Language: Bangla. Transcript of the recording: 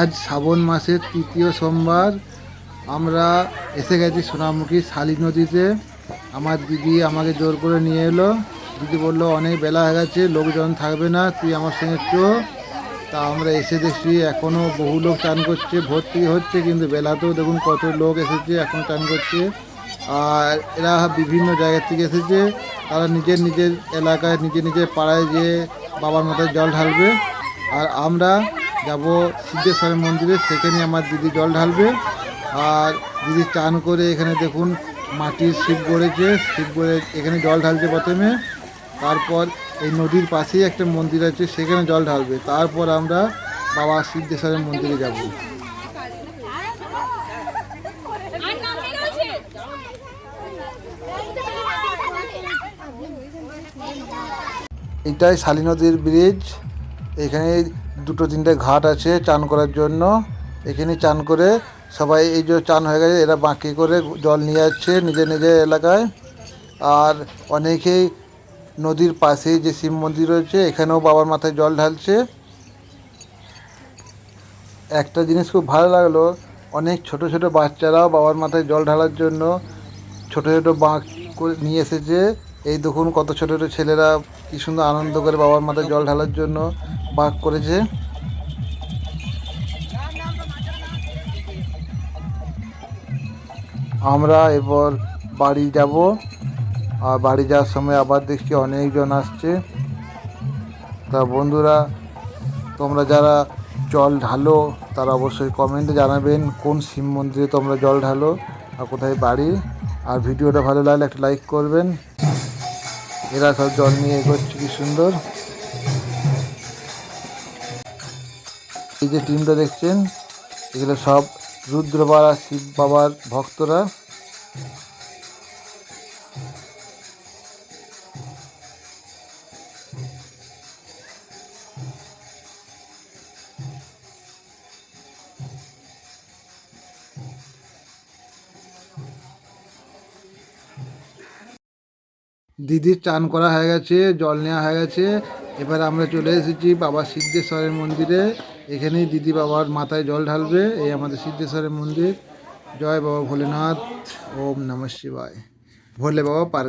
আজ শ্রাবণ মাসের তৃতীয় সোমবার। আমরা এসে গেছি সোনামুখী শালি নদীতে। আমার দিদি আমাকে জোর করে নিয়ে এলো। দিদি বলল, অনেক বেলা হয়ে গেছে, লোকজন থাকবে না, তুই আমার সঙ্গে চো। তা আমরা এসে দেখছি এখনও বহু লোক চান করছে, ভর্তি হচ্ছে, কিন্তু বেলাতেও দেখুন কত লোক এসেছে, এখন চান করছে। আর এরা বিভিন্ন জায়গা থেকে এসেছে। তারা নিজের নিজের এলাকায়, নিজের নিজের পাড়ায় যেয়ে বাবার মাথায় জল ঢালবে। আর আমরা যাব সিদ্ধেশ্বরের মন্দিরে সেখানে আমার দিদি জল ঢালবে। আর দিদি চান করে এখানে দেখুন মাটির শিব গড়েছে, শিব গড়ে এখানে জল ঢালছে প্রথমে। তারপর এই নদীর পাশেই একটা মন্দির আছে, সেখানে জল ঢালবে। তারপর আমরা বাবা সিদ্ধেশ্বরের মন্দিরে যাব। এটাই শালী নদীর ব্রিজ। এখানে দুটো তিনটে ঘাট আছে চান করার জন্য। এখানে চান করে সবাই এই যে চান হয়ে গেছে, এরা বাঁকি করে জল নিয়ে যাচ্ছে নিজের নিজের এলাকায়। আর অনেকেই নদীর পাশেই যে শিব মন্দির রয়েছে, এখানেও বাবার মাথায় জল ঢালছে। একটা জিনিস খুব ভালো লাগল, অনেক ছোট ছোট বাচ্চারাও বাবার মাথায় জল ঢালার জন্য ছোট ছোট বাঁক করে নিয়ে এসেছে। এই দেখুন কত ছোট ছোট ছেলেরা কি সুন্দর আনন্দ করে বাবার মাথায় জল ঢালার জন্য। বাঁক করেছে। আমরা এবার বাড়ি যাব। আর বাড়ি যাওয়ার সময় আবার দেখছি অনেকজন আসছে। তা বন্ধুরা, তোমরা যারা জল ঢালো, তারা অবশ্যই কমেন্টে জানাবেন কোন শিব মন্দিরে তোমরা জল ঢালো আর কোথায় বাড়ি। আর ভিডিওটা ভালো লাগলে একটা লাইক করবেন। এরা সব জল নিয়ে এগোচ্ছে, কি সুন্দর। এই যে টিমটা দেখছেন, এগুলো সব রুদ্র রুদ্রবাড়া শিব বাবার ভক্তরা। দিদির চান করা হয়ে গেছে, জল নেওয়া হয়ে গেছে। এবার আমরা চলে এসেছি বাবা সিদ্ধেশ্বরের মন্দিরে। এখানেই দিদি বাবার মাথায় জল ঢালবে, এই আমাদের সিদ্ধেশ্বরের মন্দির। জয় বাবা ভোলেনাথ, ওম নম শিবায়। ভোলে বাবা পার